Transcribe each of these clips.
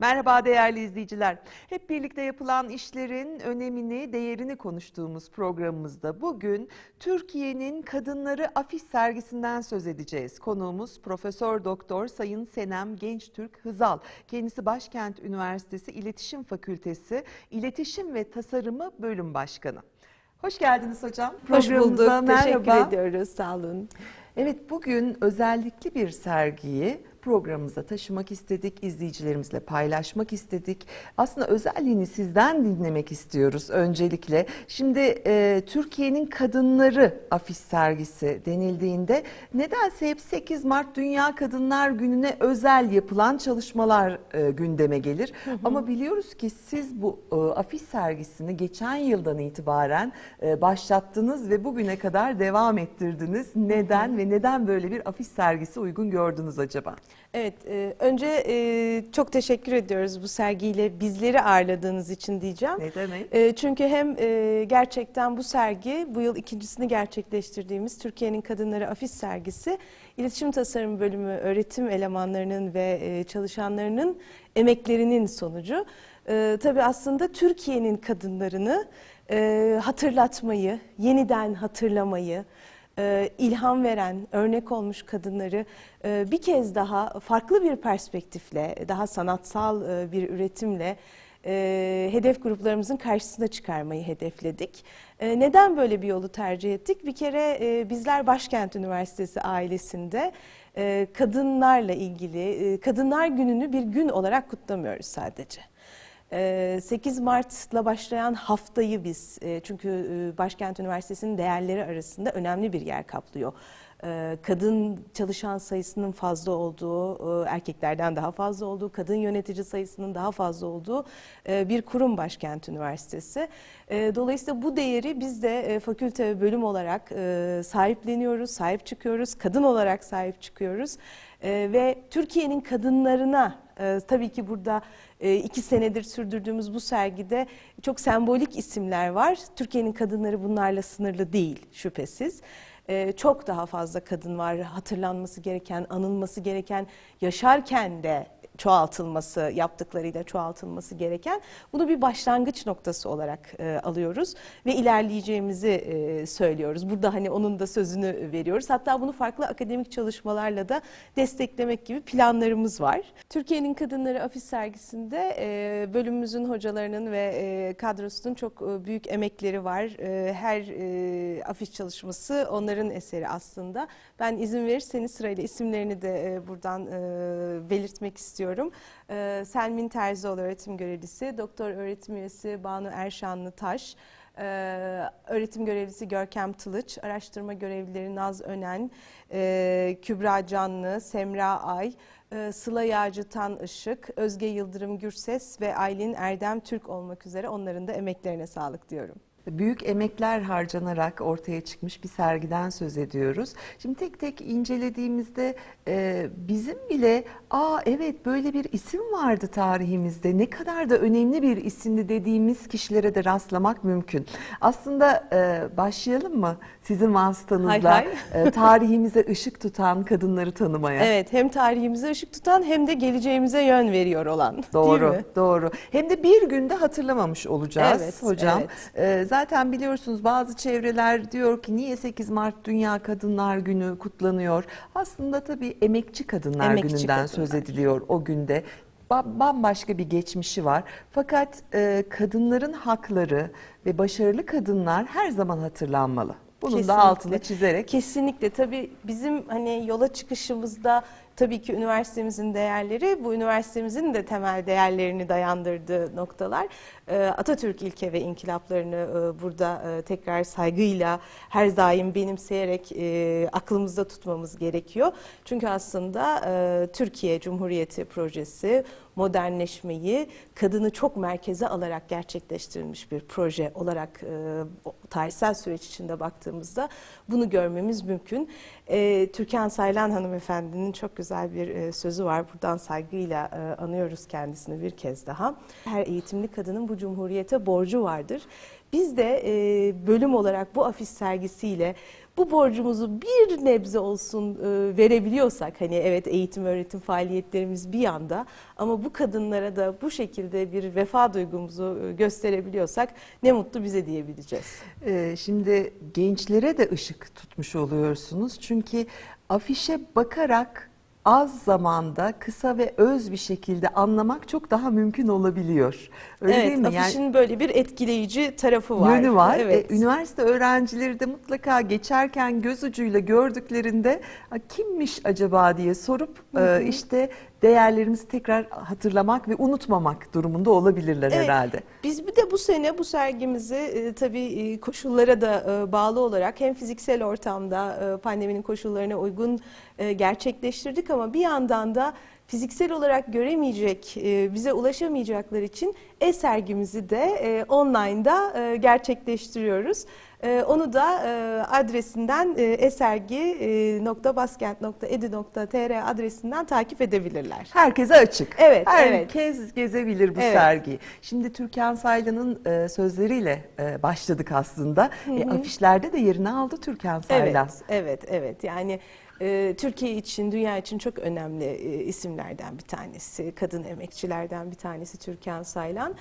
Merhaba değerli izleyiciler. Hep birlikte yapılan işlerin önemini, değerini konuştuğumuz programımızda bugün Türkiye'nin Kadınları Afiş sergisinden söz edeceğiz. Konuğumuz Profesör Doktor Sayın Senem Gençtürk Hızal. Kendisi Başkent Üniversitesi İletişim Fakültesi İletişim ve Tasarımı Bölüm Başkanı. Hoş geldiniz hocam. Hoş bulduk. Programımıza Teşekkür merhaba. ediyoruz. Sağ olun. Evet bugün özellikli bir sergiyi programımıza taşımak istedik, izleyicilerimizle paylaşmak istedik. Aslında özelliğini sizden dinlemek istiyoruz öncelikle. Şimdi e, Türkiye'nin Kadınları afiş sergisi denildiğinde nedense hep 8 Mart Dünya Kadınlar Günü'ne özel yapılan çalışmalar e, gündeme gelir. Ama biliyoruz ki siz bu e, afiş sergisini geçen yıldan itibaren e, başlattınız ve bugüne kadar devam ettirdiniz. Neden ve neden böyle bir afiş sergisi uygun gördünüz acaba? Evet, e, önce e, çok teşekkür ediyoruz bu sergiyle bizleri ağırladığınız için diyeceğim. Ne demek? E, çünkü hem e, gerçekten bu sergi, bu yıl ikincisini gerçekleştirdiğimiz Türkiye'nin Kadınları Afiş Sergisi, İletişim Tasarım Bölümü öğretim elemanlarının ve e, çalışanlarının emeklerinin sonucu. E, tabii aslında Türkiye'nin kadınlarını e, hatırlatmayı, yeniden hatırlamayı, e, ilham veren, örnek olmuş kadınları e, bir kez daha farklı bir perspektifle, daha sanatsal e, bir üretimle e, hedef gruplarımızın karşısına çıkarmayı hedefledik. Neden böyle bir yolu tercih ettik? Bir kere bizler Başkent Üniversitesi ailesinde kadınlarla ilgili, Kadınlar Günü'nü bir gün olarak kutlamıyoruz sadece. Ee, 8 Mart'la başlayan haftayı biz e, çünkü e, Başkent Üniversitesi'nin değerleri arasında önemli bir yer kaplıyor. Ee, Kadın çalışan sayısının fazla olduğu, e, erkeklerden daha fazla olduğu, kadın yönetici sayısının daha fazla olduğu bir kurum Başkent Üniversitesi. Dolayısıyla bu değeri biz de fakülte ve bölüm olarak sahipleniyoruz, sahip çıkıyoruz, kadın olarak sahip çıkıyoruz. Ve Türkiye'nin kadınlarına ee, tabii ki burada e, iki senedir sürdürdüğümüz bu sergide çok sembolik isimler var. Türkiye'nin kadınları bunlarla sınırlı değil şüphesiz. Ee, çok daha fazla kadın var hatırlanması gereken, anılması gereken, yaşarken de çoğaltılması, yaptıklarıyla çoğaltılması gereken. Bunu bir başlangıç noktası olarak e, alıyoruz ve ilerleyeceğimizi e, söylüyoruz. Burada hani onun da sözünü veriyoruz. Hatta bunu farklı akademik çalışmalarla da desteklemek gibi planlarımız var. Türkiye'nin Kadınları Afiş Sergisi'nde e, bölümümüzün hocalarının ve e, kadrosunun çok e, büyük emekleri var. E, her e, afiş çalışması onların eseri aslında. Ben izin verirseniz sırayla isimlerini de e, buradan e, belirtmek istiyorum. E, Selmin Terzioğlu öğretim görevlisi, doktor öğretim üyesi Banu Erşanlı Taş, e, öğretim görevlisi Görkem Tılıç, araştırma görevlileri Naz Önen, e, Kübra Canlı, Semra Ay, Sıla Yağcı Tan Işık, Özge Yıldırım Gürses ve Aylin Erdem Türk olmak üzere onların da emeklerine sağlık diyorum. Büyük emekler harcanarak ortaya çıkmış bir sergiden söz ediyoruz. Şimdi tek tek incelediğimizde e, bizim bile aa evet böyle bir isim vardı tarihimizde ne kadar da önemli bir isimdi dediğimiz kişilere de rastlamak mümkün. Aslında e, başlayalım mı sizin vasıtanızla Hay e, tarihimize ışık tutan kadınları tanımaya? Evet hem tarihimize ışık tutan hem de geleceğimize yön veriyor olan. Doğru, doğru. Hem de bir günde hatırlamamış olacağız Evet, hocam. evet. Ee, zaten biliyorsunuz bazı çevreler diyor ki niye 8 Mart Dünya Kadınlar Günü kutlanıyor? Aslında tabii emekçi kadınlar Emekçi gününden kadınlar. söz ediliyor o günde. Ba- Bambaşka bir geçmişi var. Fakat e, kadınların hakları ve başarılı kadınlar her zaman hatırlanmalı. Bunun Kesinlikle. da altını çizerek Kesinlikle tabii bizim hani yola çıkışımızda tabii ki üniversitemizin değerleri bu üniversitemizin de temel değerlerini dayandırdığı noktalar. Ee, Atatürk ilke ve inkılaplarını e, burada e, tekrar saygıyla her daim benimseyerek e, aklımızda tutmamız gerekiyor. Çünkü aslında Türkiye Cumhuriyeti projesi modernleşmeyi kadını çok merkeze alarak gerçekleştirilmiş bir proje olarak tarihsel süreç içinde baktığımızda bunu görmemiz mümkün. E, Türkan Saylan hanımefendinin çok güzel bir e, sözü var. Buradan saygıyla e, anıyoruz kendisini bir kez daha. Her eğitimli kadının bu cumhuriyete borcu vardır. Biz de e, bölüm olarak bu afiş sergisiyle bu borcumuzu bir nebze olsun e, verebiliyorsak hani evet eğitim öğretim faaliyetlerimiz bir yanda ama bu kadınlara da bu şekilde bir vefa duygumuzu e, gösterebiliyorsak ne mutlu bize diyebileceğiz. Ee, Şimdi gençlere de ışık tutmuş oluyorsunuz. Çünkü afişe bakarak az zamanda kısa ve öz bir şekilde anlamak çok daha mümkün olabiliyor. Öyle evet, değil mi? afişin böyle bir etkileyici tarafı var. yönü var. Evet. E, üniversite öğrencileri de mutlaka geçerken göz ucuyla gördüklerinde "Ha, kimmiş acaba diye sorup e, işte değerlerimizi tekrar hatırlamak ve unutmamak durumunda olabilirler Evet. herhalde. Biz bir de bu sene bu sergimizi e, tabii e, koşullara da e, bağlı olarak hem fiziksel ortamda e, pandeminin koşullarına uygun e, gerçekleştirdik ama bir yandan da fiziksel olarak göremeyecek, e, bize ulaşamayacaklar için e-sergimizi de e, online'da gerçekleştiriyoruz. E, Onu da e, adresinden e, esergi.baskent.edu.tr adresinden takip edebilirler. Herkese açık. Evet, Herkes gezebilir bu Evet. sergiyi. Şimdi Türkan Saylan'ın e, sözleriyle başladık aslında. E, afişlerde de yerini aldı Türkan Saylan. Evet, evet, evet. Yani e, Türkiye için, dünya için çok önemli e, isimlerden bir tanesi, kadın emekçilerden bir tanesi Türkan Saylan.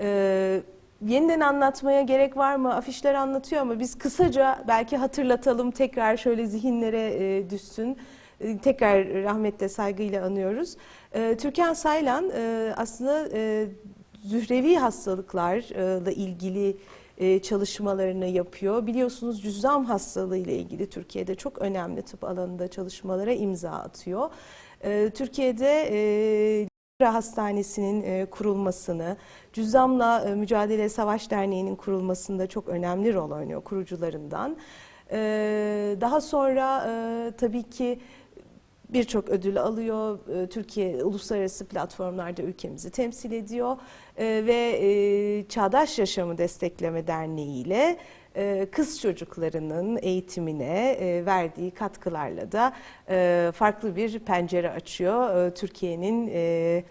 E, yeniden anlatmaya gerek var mı? Afişler anlatıyor ama biz kısaca belki hatırlatalım, tekrar şöyle zihinlere e, düşsün. E, tekrar rahmetle, saygıyla anıyoruz. E, Türkan Saylan e, aslında e, zührevi hastalıklarla ilgili çalışmalarını yapıyor. Biliyorsunuz cüzzam hastalığı ile ilgili Türkiye'de çok önemli tıp alanında çalışmalara imza atıyor. Türkiye'de Hastanesi'nin e, kurulmasını, Cüzzamla e, Mücadele Savaş Derneği'nin kurulmasında çok önemli rol oynuyor kurucularından. E, Daha sonra tabii ki birçok ödül alıyor. Türkiye uluslararası platformlarda ülkemizi temsil ediyor ve Çağdaş Yaşamı Destekleme Derneği ile kız çocuklarının eğitimine e, verdiği katkılarla da e, farklı bir pencere açıyor. E, Türkiye'nin e,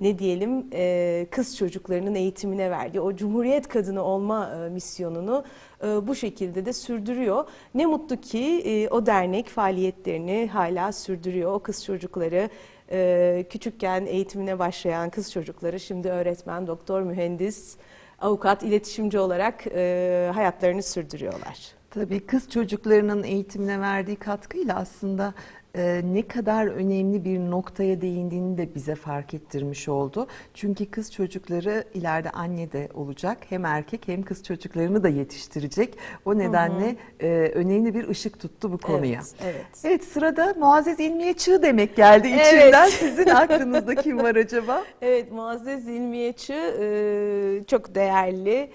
ne diyelim e, kız çocuklarının eğitimine verdiği o cumhuriyet kadını olma e, misyonunu e, bu şekilde de sürdürüyor. Ne mutlu ki e, o dernek faaliyetlerini hala sürdürüyor. O kız çocukları e, küçükken eğitimine başlayan kız çocukları şimdi öğretmen, doktor, mühendis, avukat, iletişimci olarak e, hayatlarını sürdürüyorlar. Tabii kız çocuklarının eğitimine verdiği katkıyla aslında e, ne kadar önemli bir noktaya değindiğini de bize fark ettirmiş oldu. Çünkü kız çocukları ileride anne de olacak. Hem erkek hem kız çocuklarını da yetiştirecek. O nedenle e, önemli bir ışık tuttu bu konuya. Evet, evet. Evet sırada Muazzez İlmiye Çığ demek geldi Evet. Sizin aklınızda kim var acaba? Evet, Muazzez İlmiyeçi e, çok değerli.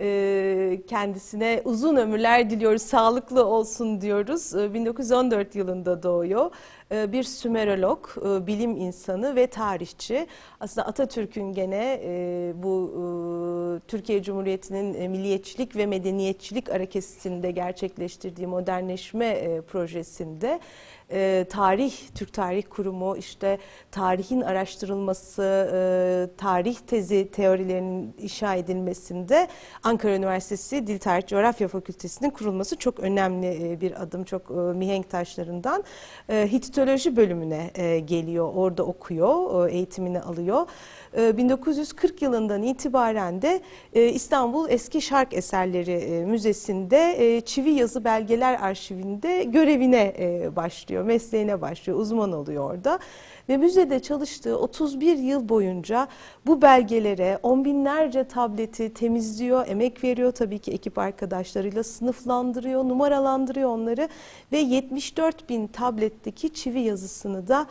E, kendisine uzun ömürler diliyoruz, sağlıklı olsun diyoruz. E, 1914 yılında doğuyor. E, bir Sümerolog, e, bilim insanı ve tarihçi. Aslında Atatürk'ün gene e, bu e, Türkiye Cumhuriyeti'nin milliyetçilik ve medeniyetçilik hareketinde gerçekleştirdiği modernleşme projesinde tarih, Türk Tarih Kurumu işte tarihin araştırılması, tarih tezi teorilerinin inşa edilmesinde Ankara Üniversitesi Dil Tarih Coğrafya Fakültesi'nin kurulması çok önemli bir adım, çok e, mihenk taşlarından. E, Hititoloji bölümüne e, geliyor, orada okuyor, e, eğitimini alıyor. E, 1940 yılından itibaren de e, İstanbul Eski Şark Eserleri e, Müzesi'nde e, çivi yazı belgeler arşivinde görevine başlıyor, mesleğine başlıyor, uzman oluyor orada. Ve müzede çalıştığı 31 yıl boyunca bu belgelere on binlerce tableti temizliyor, emek veriyor tabii ki ekip arkadaşlarıyla sınıflandırıyor, numaralandırıyor onları ve 74 bin tabletteki çivi yazısını da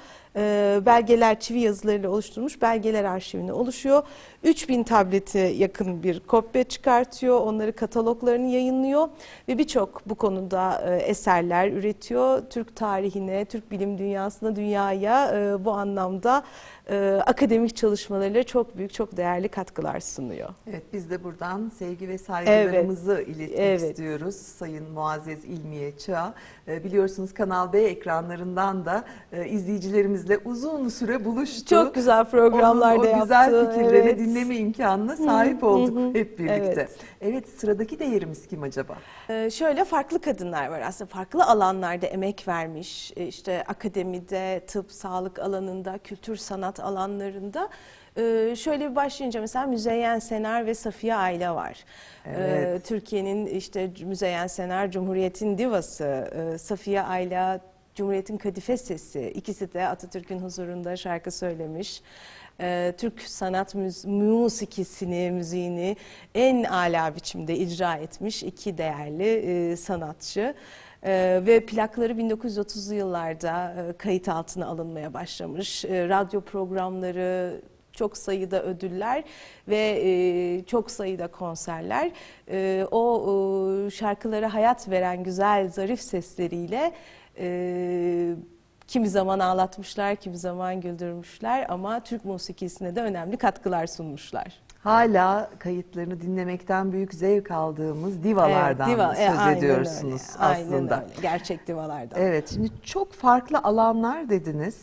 belgeler, çivi yazılarıyla oluşturmuş belgeler arşivine oluşuyor. 3000 tablete yakın bir kopya çıkartıyor, onları kataloglarını yayınlıyor ve birçok bu konuda e, eserler üretiyor. Türk tarihine, Türk bilim dünyasına, dünyaya e, bu anlamda e, akademik çalışmalarıyla çok büyük, çok değerli katkılar sunuyor. Evet biz de buradan sevgi ve saygılarımızı iletmek evet. istiyoruz Sayın Muazzez İlmiye Çağ. Ee, Biliyorsunuz Kanal B ekranlarından da e, izleyicilerimizle uzun süre buluştu. Çok güzel programlar Onun da o yaptı. güzel fikirlerini evet. dinleme imkanına sahip olduk hı. hep birlikte. Evet. Evet. sıradaki değerimiz kim acaba? Ee, şöyle farklı kadınlar var aslında farklı alanlarda emek vermiş Ee, işte akademide, tıp, sağlık alanında, kültür sanat alanlarında. Ee, şöyle bir başlayınca mesela Müzeyyen Senar ve Safiye Ayla var. Ee, Evet. Türkiye'nin işte Müzeyyen Senar Cumhuriyet'in divası, Ee, Safiye Ayla Cumhuriyet'in kadife sesi. İkisi de Atatürk'ün huzurunda şarkı söylemiş. Ee, Türk sanat müz- musikisini, müziğini en ala biçimde icra etmiş iki değerli e, sanatçı. Ee, ve plakları 1930'lu yıllarda e, kayıt altına alınmaya başlamış. Ee, radyo programları, çok sayıda ödüller ve e, çok sayıda konserler. E, o e, şarkılara hayat veren güzel, zarif sesleriyle e, kimi zaman ağlatmışlar, kimi zaman güldürmüşler ama Türk musikisine de önemli katkılar sunmuşlar. Hala kayıtlarını dinlemekten büyük zevk aldığımız divalardan Evet, diva- söz e, aynen ediyorsunuz öyle, aynen aslında. öyle. Gerçek divalardan. Evet, şimdi çok farklı alanlar dediniz.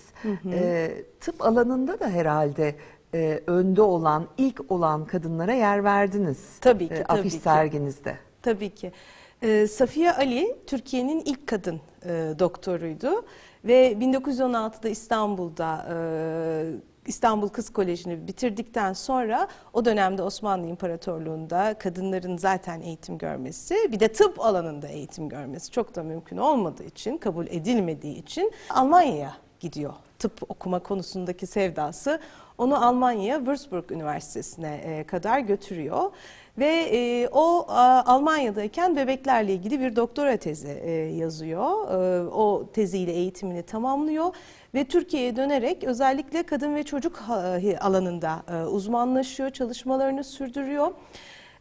Ee, tıp alanında da herhalde e, önde olan, ilk olan kadınlara yer verdiniz. Tabii ki, e, tabii afiş ki. serginizde. Tabii ki. Ee, Safiye Ali Türkiye'nin ilk kadın e, doktoruydu ve 1916'da İstanbul'da e, İstanbul Kız Koleji'ni bitirdikten sonra o dönemde Osmanlı İmparatorluğu'nda kadınların zaten eğitim görmesi bir de tıp alanında eğitim görmesi çok da mümkün olmadığı için kabul edilmediği için Almanya'ya gidiyor. Tıp okuma konusundaki sevdası onu Almanya'ya Würzburg Üniversitesi'ne e, kadar götürüyor. Ve e, o a, Almanya'dayken bebeklerle ilgili bir doktora tezi e, yazıyor. E, o teziyle eğitimini tamamlıyor ve Türkiye'ye dönerek özellikle kadın ve çocuk alanında e, uzmanlaşıyor, çalışmalarını sürdürüyor.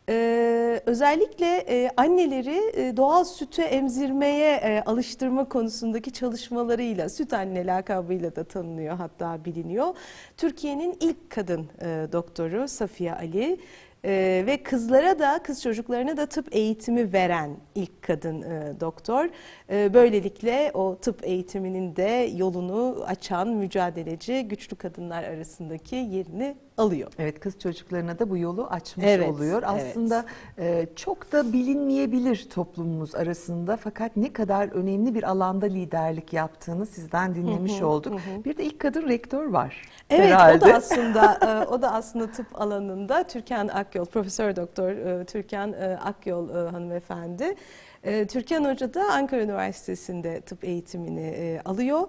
Ee, özellikle e, anneleri e, doğal sütü emzirmeye e, alıştırma konusundaki çalışmalarıyla süt anne lakabıyla da tanınıyor hatta biliniyor. Türkiye'nin ilk kadın e, doktoru Safiye Ali e, ve kızlara da kız çocuklarına da tıp eğitimi veren ilk kadın e, doktor. E, böylelikle o tıp eğitiminin de yolunu açan mücadeleci güçlü kadınlar arasındaki yerini alıyor. Evet, kız çocuklarına da bu yolu açmış Evet, oluyor. evet. Aslında e, çok da bilinmeyebilir toplumumuz arasında fakat ne kadar önemli bir alanda liderlik yaptığını sizden dinlemiş olduk. Bir de ilk kadın rektör var. Evet herhalde. o da aslında e, o da aslında tıp alanında Türkan Akyol Profesör Doktor e, Türkan e, Akyol e, hanımefendi. E, Türkan Hoca da Ankara Üniversitesi'nde tıp eğitimini e, alıyor.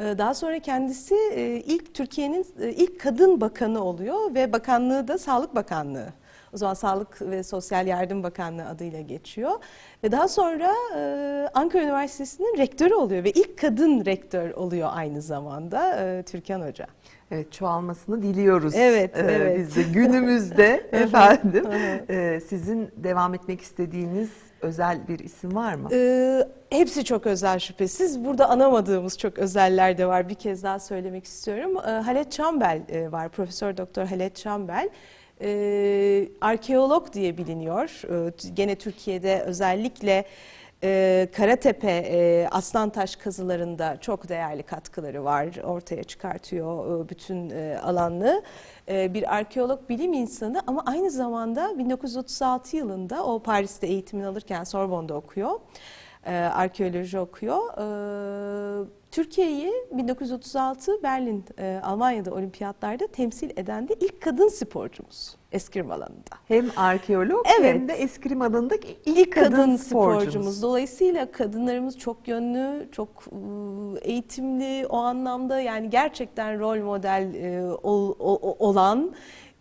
E, Daha sonra kendisi e, ilk Türkiye'nin e, ilk kadın bakanı oluyor ve bakanlığı da Sağlık Bakanlığı. O zaman Sağlık ve Sosyal Yardım Bakanlığı adıyla geçiyor. Ve daha sonra e, Ankara Üniversitesi'nin rektörü oluyor ve ilk kadın rektör oluyor aynı zamanda e, Türkan Hoca. Evet çoğalmasını diliyoruz. Evet, Ee, evet. Biz de günümüzde efendim. Ee, sizin devam etmek istediğiniz özel bir isim var mı? Ee, hepsi çok özel şüphesiz. Burada anamadığımız çok özeller de var. Bir kez daha söylemek istiyorum. Ee, Halet Çambel e, var. Profesör Doktor Halet Çambel. Ee, arkeolog diye biliniyor. Ee, gene Türkiye'de özellikle e, Karatepe, e, Aslantaş kazılarında çok değerli katkıları var. Ortaya çıkartıyor e, bütün e, alanlığı. E, bir arkeolog bilim insanı ama aynı zamanda 1936 yılında o Paris'te eğitimini alırken Sorbonne'da okuyor. E, arkeoloji okuyor. E, Türkiye'yi 1936 Berlin, e, Almanya'da olimpiyatlarda temsil eden de ilk kadın sporcumuz eskrim alanında. Hem arkeolog Evet. hem de eskrim alanındaki ilk, İlk kadın, kadın sporcumuz. sporcumuz. Dolayısıyla kadınlarımız çok yönlü, çok e, eğitimli o anlamda yani gerçekten rol model e, ol- o- o- olan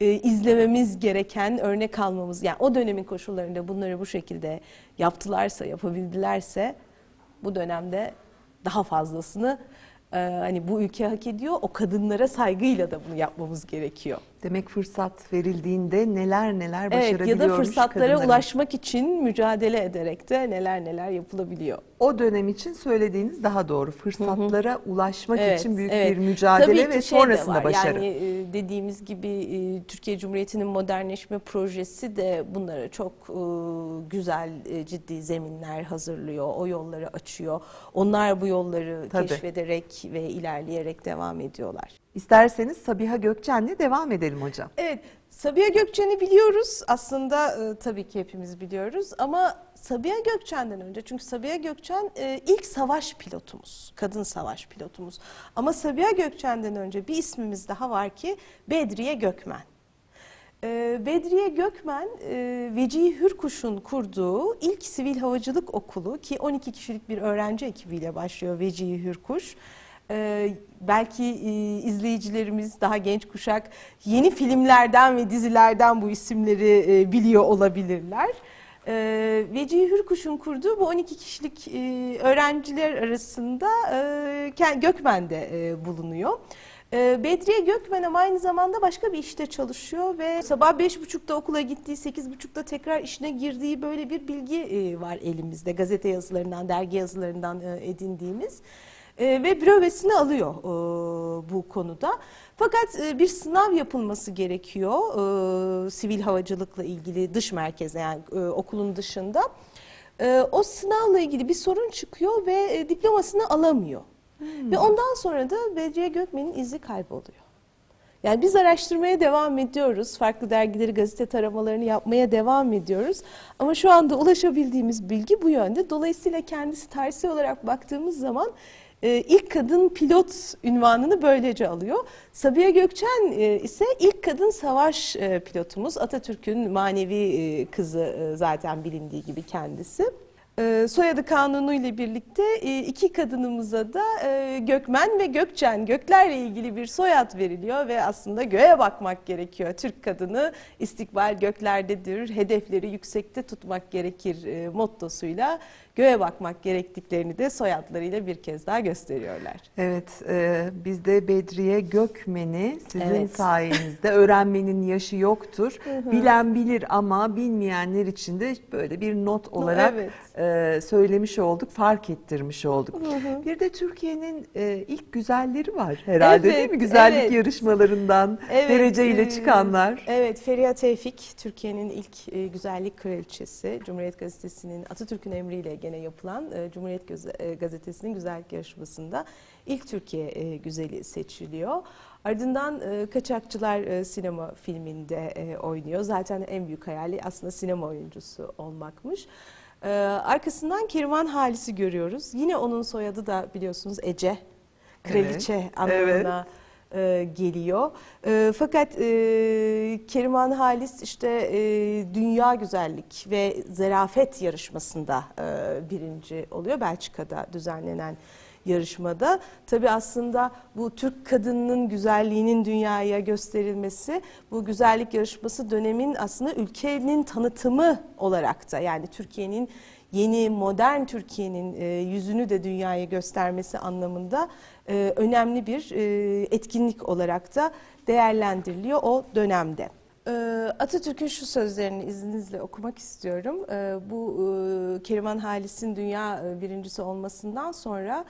e, izlememiz gereken, örnek almamız yani o dönemin koşullarında bunları bu şekilde yaptılarsa, yapabildilerse bu dönemde daha fazlasını e, hani bu ülke hak ediyor. O kadınlara saygıyla da bunu yapmamız gerekiyor. Demek fırsat verildiğinde neler neler Evet ya başarabiliyormuş da fırsatlara kadınlarımız. ulaşmak için mücadele ederek de neler neler yapılabiliyor. O dönem için söylediğiniz daha doğru. Fırsatlara ulaşmak Evet, için büyük evet. bir mücadele Tabii ve şey sonrasında var. başarı. Yani e, dediğimiz gibi e, Türkiye Cumhuriyeti'nin modernleşme projesi de bunlara çok e, güzel ciddi zeminler hazırlıyor. O yolları açıyor. Onlar bu yolları Tabii. keşfederek ve ilerleyerek devam ediyorlar. İsterseniz Sabiha Gökçen'le devam edelim hocam. Evet, Sabiha Gökçen'i biliyoruz. Aslında e, tabii ki hepimiz biliyoruz ama Sabiha Gökçen'den önce çünkü Sabiha Gökçen e, ilk savaş pilotumuz, kadın savaş pilotumuz. Ama Sabiha Gökçen'den önce bir ismimiz daha var ki Bedriye Gökmen. E, Bedriye Gökmen, e, Vecihi Hürkuş'un kurduğu ilk sivil havacılık okulu ki 12 kişilik bir öğrenci ekibiyle başlıyor Vecihi Hürkuş. E, belki e, izleyicilerimiz daha genç kuşak yeni filmlerden ve dizilerden bu isimleri e, biliyor olabilirler. E, Vecihi Hürkuş'un kurduğu bu 12 kişilik e, öğrenciler arasında e, Gökmen'de e, bulunuyor. Ee, Bedriye Gökmen ama aynı zamanda başka bir işte çalışıyor ve sabah beş buçukta okula gittiği, sekiz buçukta tekrar işine girdiği böyle bir bilgi e, var elimizde. Gazete yazılarından, dergi yazılarından e, edindiğimiz. E, ve bürövesini alıyor e, bu konuda. Fakat e, bir sınav yapılması gerekiyor e, sivil havacılıkla ilgili dış merkeze yani e, okulun dışında. E, o sınavla ilgili bir sorun çıkıyor ve e, diplomasını alamıyor. Ve ondan sonra da Bedriye Gökmen'in izi kayboluyor. Yani biz araştırmaya devam ediyoruz. Farklı dergileri, gazete taramalarını yapmaya devam ediyoruz. Ama şu anda ulaşabildiğimiz bilgi bu yönde. Dolayısıyla kendisi tarihsel olarak baktığımız zaman e, ilk kadın pilot ünvanını böylece alıyor. Sabiha Gökçen e, ise ilk kadın savaş e, pilotumuz. Atatürk'ün manevi kızı zaten bilindiği gibi kendisi. E, soyadı kanunu ile birlikte e, iki kadınımıza da e, Gökmen ve Gökçen göklerle ilgili bir soyad veriliyor ve aslında göğe bakmak gerekiyor. Türk kadını istikbal göklerdedir, hedefleri yüksekte tutmak gerekir e, mottosuyla göğe bakmak gerektiklerini de soyadlarıyla bir kez daha gösteriyorlar. Evet, e, biz de Bedriye Gökmen'i sizin Evet. sayenizde öğrenmenin yaşı yoktur. Bilen bilir ama bilmeyenler için de böyle bir not olarak Evet. e, söylemiş olduk, fark ettirmiş olduk. Bir de Türkiye'nin e, ilk güzelleri var herhalde değil Evet, mi? Güzellik evet. yarışmalarından Evet, dereceyle e, çıkanlar. Evet, Feriha Tevfik, Türkiye'nin ilk e, güzellik kraliçesi. Cumhuriyet Gazetesi'nin Atatürk'ün emriyle gene yapılan e, Cumhuriyet e, Gazetesi'nin güzellik yarışmasında ilk Türkiye e, güzeli seçiliyor. Ardından e, Kaçakçılar e, sinema filminde e, oynuyor. Zaten en büyük hayali aslında sinema oyuncusu olmakmış. E, arkasından Keriman Halis'i görüyoruz. Yine onun soyadı da biliyorsunuz Ece. Kraliçe Evet, anlamına e, geliyor. E, fakat e, Keriman Halis işte e, dünya güzellik ve zarafet yarışmasında e, birinci oluyor Belçika'da düzenlenen yarışmada. Tabii aslında bu Türk kadınının güzelliğinin dünyaya gösterilmesi, bu güzellik yarışması dönemin aslında ülkenin tanıtımı olarak da yani Türkiye'nin yeni modern Türkiye'nin e, yüzünü de dünyaya göstermesi anlamında e, önemli bir e, etkinlik olarak da değerlendiriliyor o dönemde. Atatürk'ün şu sözlerini izninizle okumak istiyorum. Bu Keriman Halis'in dünya birincisi olmasından sonra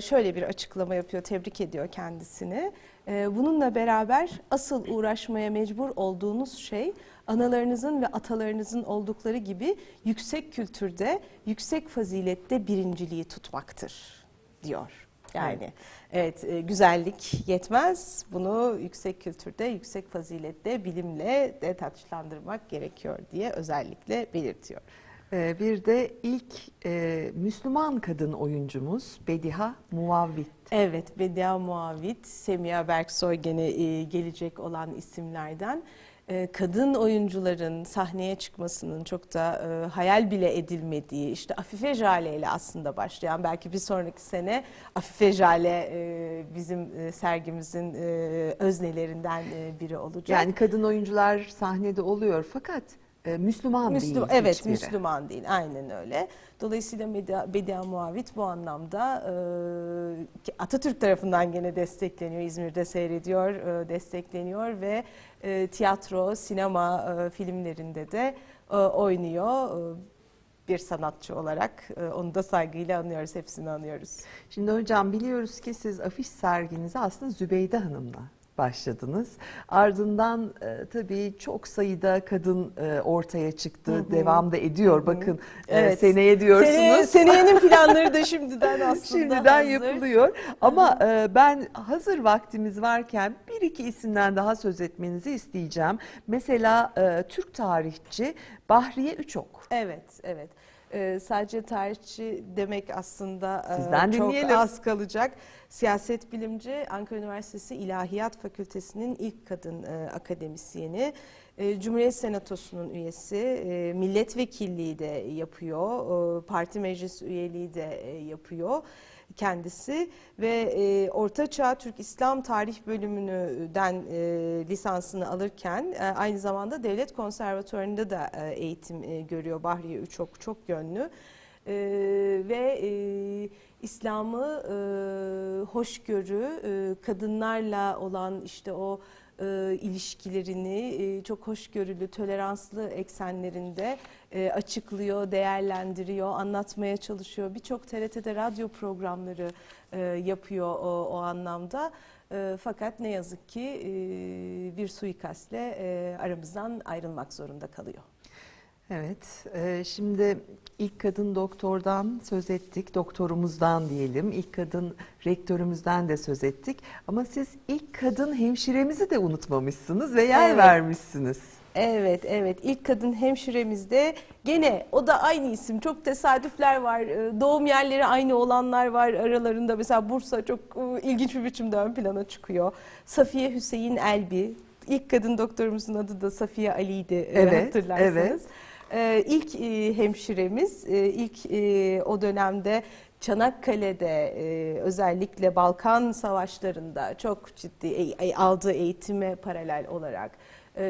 şöyle bir açıklama yapıyor, tebrik ediyor kendisini. E, Bununla beraber asıl uğraşmaya mecbur olduğunuz şey analarınızın ve atalarınızın oldukları gibi yüksek kültürde, yüksek fazilette birinciliği tutmaktır diyor. Yani evet e, güzellik yetmez. Bunu yüksek kültürde, yüksek fazilette, bilimle de taçlandırmak gerekiyor diye özellikle belirtiyor. E, bir de ilk e, Müslüman kadın oyuncumuz Bediha Muvavvit. Evet, Bedia Muavit, Semiha Berksoy gene e, gelecek olan isimlerden. E, Kadın oyuncuların sahneye çıkmasının çok da e, hayal bile edilmediği, işte Afife Jale ile aslında başlayan, belki bir sonraki sene Afife Jale e, bizim e, sergimizin e, öznelerinden e, biri olacak. Yani kadın oyuncular sahnede oluyor fakat e, Müslüman, Müslüman, değil evet hiçbiri. Müslüman değil aynen öyle. Dolayısıyla Bedia, Bedia Muavit bu anlamda e, Atatürk tarafından gene destekleniyor. İzmir'de seyrediyor, e, destekleniyor ve e, tiyatro, sinema e, filmlerinde de e, oynuyor. E, bir sanatçı olarak onu da saygıyla anıyoruz, hepsini anıyoruz. Şimdi hocam biliyoruz ki siz afiş serginize aslında Zübeyde Hanım'la başladınız. Ardından e, tabii çok sayıda kadın e, ortaya çıktı. Devam da ediyor. Bakın e, Evet. seneye diyorsunuz. Seneye, seneyenin planları da şimdiden aslında Şimdiden hazır. yapılıyor. Ama e, ben hazır vaktimiz varken bir iki isimden daha söz etmenizi isteyeceğim. Mesela e, Türk tarihçi Bahriye Üçok. Evet, evet. Ee, sadece tarihçi demek aslında e, Sizden çok dinleyelim. az kalacak. Siyaset bilimci, Ankara Üniversitesi İlahiyat Fakültesi'nin ilk kadın e, akademisyeni. E, Cumhuriyet Senatosu'nun üyesi, e, milletvekilliği de yapıyor, e, parti meclis üyeliği de e, yapıyor kendisi ve e, Orta Çağ Türk İslam Tarih bölümünden e, lisansını alırken e, aynı zamanda Devlet Konservatuvarı'nda da e, eğitim e, görüyor Bahriye Üçok çok yönlü. E, ve e, İslam'ı e, hoşgörü, e, kadınlarla olan işte o e, ilişkilerini e, çok hoşgörülü, toleranslı eksenlerinde e, açıklıyor, değerlendiriyor, anlatmaya çalışıyor. Birçok TRT'de radyo programları e, yapıyor o, o anlamda. E, fakat ne yazık ki bir suikastle aramızdan ayrılmak zorunda kalıyor. Evet, e, şimdi ilk kadın doktordan söz ettik, doktorumuzdan diyelim, ilk kadın rektörümüzden de söz ettik. Ama siz ilk kadın hemşiremizi de unutmamışsınız ve yer Evet. vermişsiniz. Evet, evet. İlk kadın hemşiremizde gene o da aynı isim. Çok tesadüfler var. Ee, Doğum yerleri aynı olanlar var aralarında. Mesela Bursa çok e, ilginç bir biçimde ön plana çıkıyor. Safiye Hüseyin Elbi. İlk kadın doktorumuzun adı da Safiye Ali'ydi e, Evet, hatırlarsanız. evet. Ee, ilk e, hemşiremiz, e, ilk e, o dönemde Çanakkale'de özellikle Balkan savaşlarında çok ciddi aldığı eğitime paralel olarak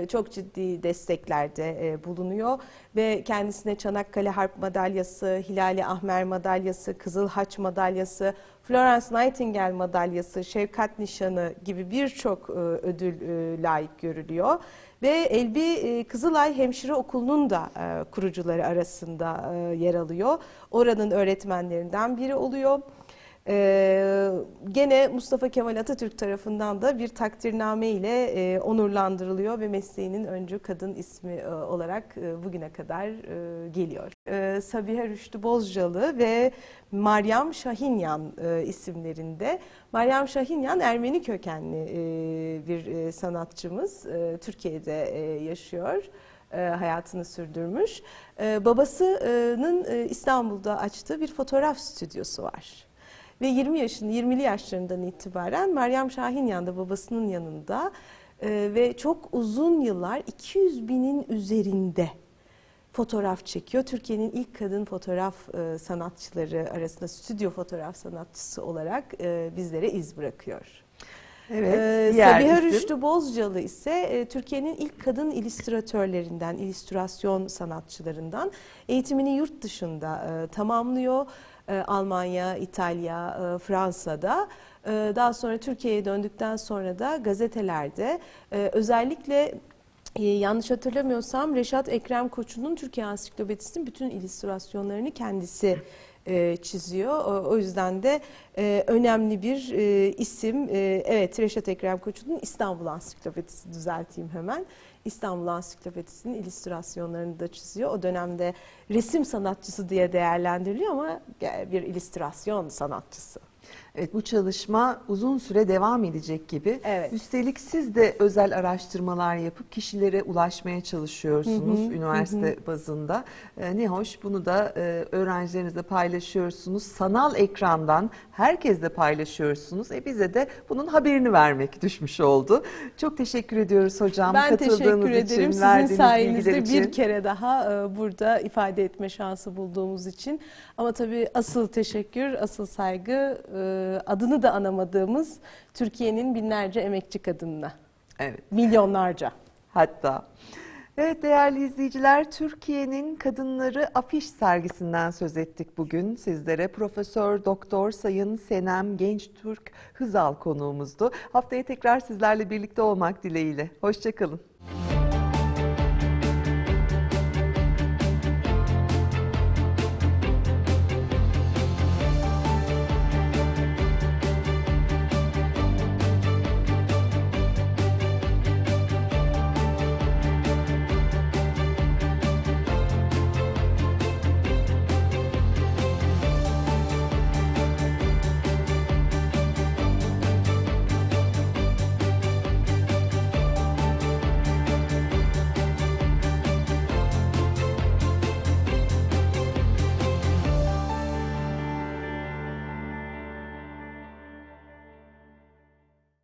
çok ciddi desteklerde bulunuyor. Ve kendisine Çanakkale Harp Madalyası, Hilali Ahmer Madalyası, Kızıl Haç Madalyası, Florence Nightingale Madalyası, Şefkat Nişanı gibi birçok e, ödül e, layık görülüyor. Ve Elbi e, Kızılay Hemşire Okulu'nun da kurucuları arasında yer alıyor. Oranın öğretmenlerinden biri oluyor. Ee, gene Mustafa Kemal Atatürk tarafından da bir takdirname ile e, onurlandırılıyor ve mesleğinin öncü kadın ismi e, olarak e, bugüne kadar e, geliyor. E, Sabiha Rüştü Bozcalı ve Meryem Şahinyan e, isimlerinde. Meryem Şahinyan Ermeni kökenli e, bir e, sanatçımız. E, Türkiye'de e, yaşıyor e, hayatını sürdürmüş. E, babasının e, İstanbul'da açtığı bir fotoğraf stüdyosu var. Ve 20 yaşında, 20'li yaşlarından itibaren Meryem Şahinyan da babasının yanında e, ve çok uzun yıllar 200 binin üzerinde fotoğraf çekiyor. Türkiye'nin ilk kadın fotoğraf e, sanatçıları arasında stüdyo fotoğraf sanatçısı olarak e, bizlere iz bırakıyor. Evet, Ee, Sabiha. Rüştü Bozcalı ise e, Türkiye'nin ilk kadın illüstratörlerinden, illüstrasyon sanatçılarından. Eğitimini yurt dışında e, tamamlıyor. E, Almanya, İtalya, e, Fransa'da. E, daha sonra Türkiye'ye döndükten sonra da gazetelerde özellikle yanlış hatırlamıyorsam Reşat Ekrem Koçu'nun Türkiye Ansiklopedisi'nin bütün illüstrasyonlarını kendisi çiziyor. O, yüzden de önemli bir isim. Evet Reşat Ekrem Koçu'nun İstanbul Ansiklopedisi düzelteyim hemen. İstanbul Ansiklopedisi'nin illüstrasyonlarını da çiziyor. O dönemde resim sanatçısı diye değerlendiriliyor ama bir illüstrasyon sanatçısı. Evet bu çalışma uzun süre devam edecek gibi. Evet. Üstelik siz de özel araştırmalar yapıp kişilere ulaşmaya çalışıyorsunuz üniversite bazında. Ee, ne hoş bunu da e, öğrencilerinizle paylaşıyorsunuz. Sanal ekrandan herkesle paylaşıyorsunuz. E bize de bunun haberini vermek düşmüş oldu. Çok teşekkür ediyoruz hocam Ben katıldığınız teşekkür için, ederim. Sizin sayenizde bir kere daha e, burada ifade etme şansı bulduğumuz için. Ama tabii asıl teşekkür, asıl saygı e, adını da anamadığımız Türkiye'nin binlerce emekçi kadınına. Evet. Milyonlarca. hatta. Evet değerli izleyiciler, Türkiye'nin Kadınları Afiş sergisinden söz ettik bugün sizlere. Profesör Doktor Sayın Senem Gençtürk Hızal konuğumuzdu. Haftaya tekrar sizlerle birlikte olmak dileğiyle. Hoşçakalın.